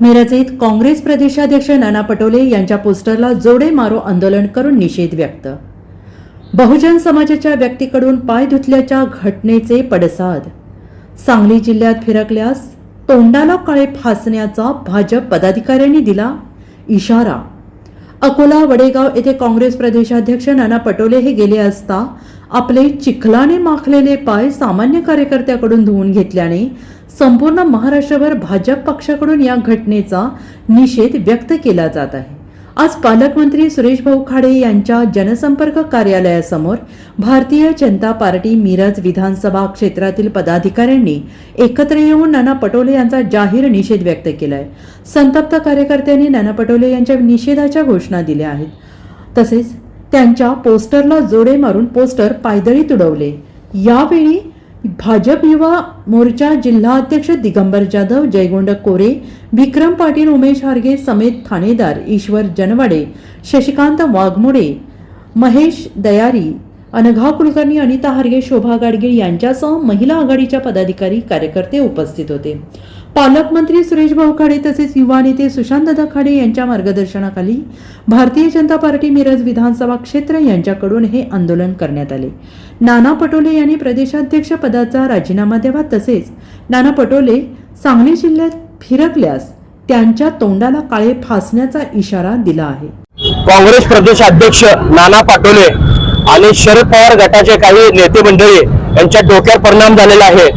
मिरजेत काँग्रेस प्रदेशाध्यक्ष नाना पटोले यांच्या पोस्टरला जोडे मारो आंदोलन करून निषेध व्यक्त. बहुजन समाजाच्या व्यक्तीकडून पाय धुतल्याच्या घटनेचे पडसाद. सांगली जिल्ह्यात फिरकल्यास तोंडाला काळे फासण्याचा भाजप पदाधिकाऱ्यांनी दिला इशारा. अकोला वडेगाव येथे काँग्रेस प्रदेशाध्यक्ष नाना पटोले हे गेले असता आपले चिखलाने माखलेले पाय सामान्य कार्यकर्त्याकडून धुवून घेतल्याने संपूर्ण महाराष्ट्रभर भाजप पक्षाकडून या घटनेचा निषेध व्यक्त केला जात आहे. आज पालकमंत्री सुरेश भाऊ खाडे यांच्या जनसंपर्क कार्यालयासमोर भारतीय जनता पार्टी मिरज विधानसभा क्षेत्रातील पदाधिकाऱ्यांनी एकत्र येऊन नाना पटोले यांचा जाहीर निषेध व्यक्त केलाय. संतप्त कार्यकर्त्यांनी नाना पटोले यांच्या निषेधाच्या घोषणा दिल्या आहेत. तसेच त्यांच्या पोस्टरला जोडे मारून पोस्टर पायदळी तुडवले. यावेळी भाजप युवा मोर्चा जिल्हाध्यक्ष दिगंबर जाधव जयगोंड कोरे विक्रम पाटील उमेश हार्गे समेत ठाणेदार ईश्वर जनवाडे शशिकांत वाघमोडे महेश दयारी अनघा कुलकर्णी अनिता हार्गे शोभा गाडगीळ यांच्यासह महिला आघाडीच्या पदाधिकारी कार्यकर्ते उपस्थित होते. पालकमंत्री सुरेश भाऊ खाडे तसेच युवा नेते सुशांतदादा खाडे यांच्या मार्गदर्शनाखाली भारतीय जनता पार्टी मिरज विधानसभा क्षेत्र यांच्याकडून हे आंदोलन करण्यात आले. नाना पटोले यांनी प्रदेशाध्यक्ष पदाचा राजीनामा द्यावा तसेच नाना पटोले सांगली जिल्ह्यात फिरकल्यास त्यांच्या तोंडाला काळे फासण्याचा इशारा दिला आहे. काँग्रेस प्रदेशाध्यक्ष नाना पाटोले आणि शरद पवार गटाचे काही नेते मंडळी यांच्या डोक्यावर परिणाम झालेला आहे.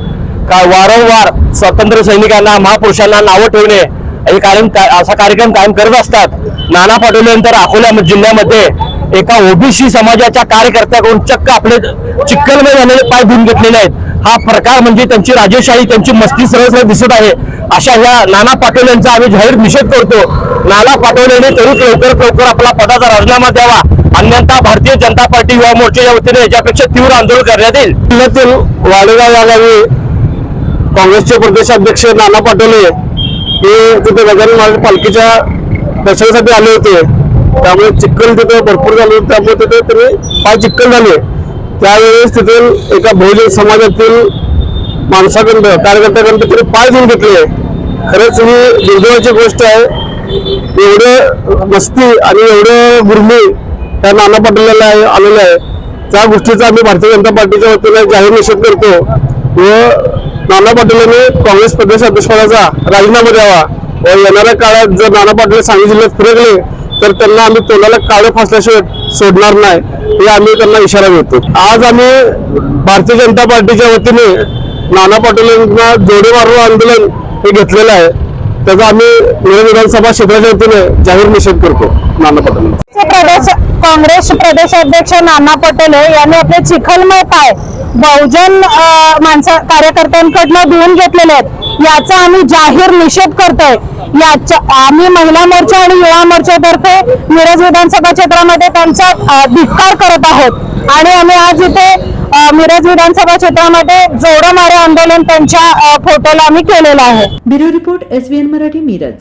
का वारंवार स्वातंत्र्य सैनिकांना महापुरुषांना नावं ठेवणे हे कायम असा कार्यक्रम कायम करत असतात. नाना पाटोले नंतर अकोला जिल्ह्यामध्ये एका ओबीसी समाजाच्या कार्यकर्त्याकडून चक्क आपले चिक्कलमय झालेले पाय धुवून घेतलेले आहेत. हा प्रकार म्हणजे त्यांची राजेशाही त्यांची मस्ती सरळ सरळ दिसत आहे. अशा ह्या नाना पाटोलेंचा आम्ही जाहीर निषेध करतो. नाना पाटोलेने त्वरित लवकर लवकर आपला पदाचा राजीनामा द्यावा. अन्यथा भारतीय जनता पार्टी युवा मोर्चाच्या वतीने याच्यापेक्षा तीव्र आंदोलन करण्यात येईल. जिल्ह्यातील वाडेगाव या गावी काँग्रेसचे प्रदेशाध्यक्ष नाना पाटोले हे तिथे गजानन महाराज पालखीच्या दर्शनासाठी आले होते. त्यामुळे चिखल तिथे भरपूर झाले होते. त्यामुळे तिथे त्यांनी पाय चिखल झाले त्यावेळेस तिथून एका बहुजन समाजातील माणसाकडं कार्यकर्त्याकडं त्यांनी पाय धुवून घेतले. खरंच ही दुर्दैवाची गोष्ट आहे. एवढं मस्ती आणि एवढं गुरमी त्या नाना पाटोलेला आहे- आलेलं आहे. त्या गोष्टीचा आम्ही भारतीय जनता पार्टीच्या वतीने जाहीर निषेध करतो. व नाना पाटोलेने काँग्रेस प्रदेश अध्यक्षपदाचा राजीनामा द्यावा व येणाऱ्या काळात जर नाना पाटील सांगली जिल्ह्यात फिरकले तर त्यांना आम्ही तोंडाला काळे फासल्याशिवाय सोडणार नाही हे आम्ही त्यांना इशारा देतो. आज आम्ही भारतीय जनता पार्टीच्या वतीने नाना पाटोलेंना जोडे मारून आंदोलन हे घेतलेलं आहे. त्याचा आम्ही मिरज विधानसभा क्षेत्राच्या वतीने जाहीर निषेध करतो नाना पटोले. प्रदेश काँग्रेस प्रदेशाध्यक्ष नाना पटोले यांनी आपले चिखलमय पाय बहुजन माणसं माणसा कार्यकर्त्यांकडनं धुवून घेतलेले आहेत. याचा आम्ही जाहीर निषेध करतोय. याच्या आम्ही महिला मोर्चा आणि युवा मोर्चातर्फे मिरज विधानसभा क्षेत्रामध्ये त्यांचा धिक्कार करत आहोत. आणि आम्ही आज इथे मिरज विधानसभा क्षेत्रामध्ये जोडो मारे आंदोलन त्यांच्या फोटोला आम्ही केलेलं आहे. Bureau report S Marathi Miraj.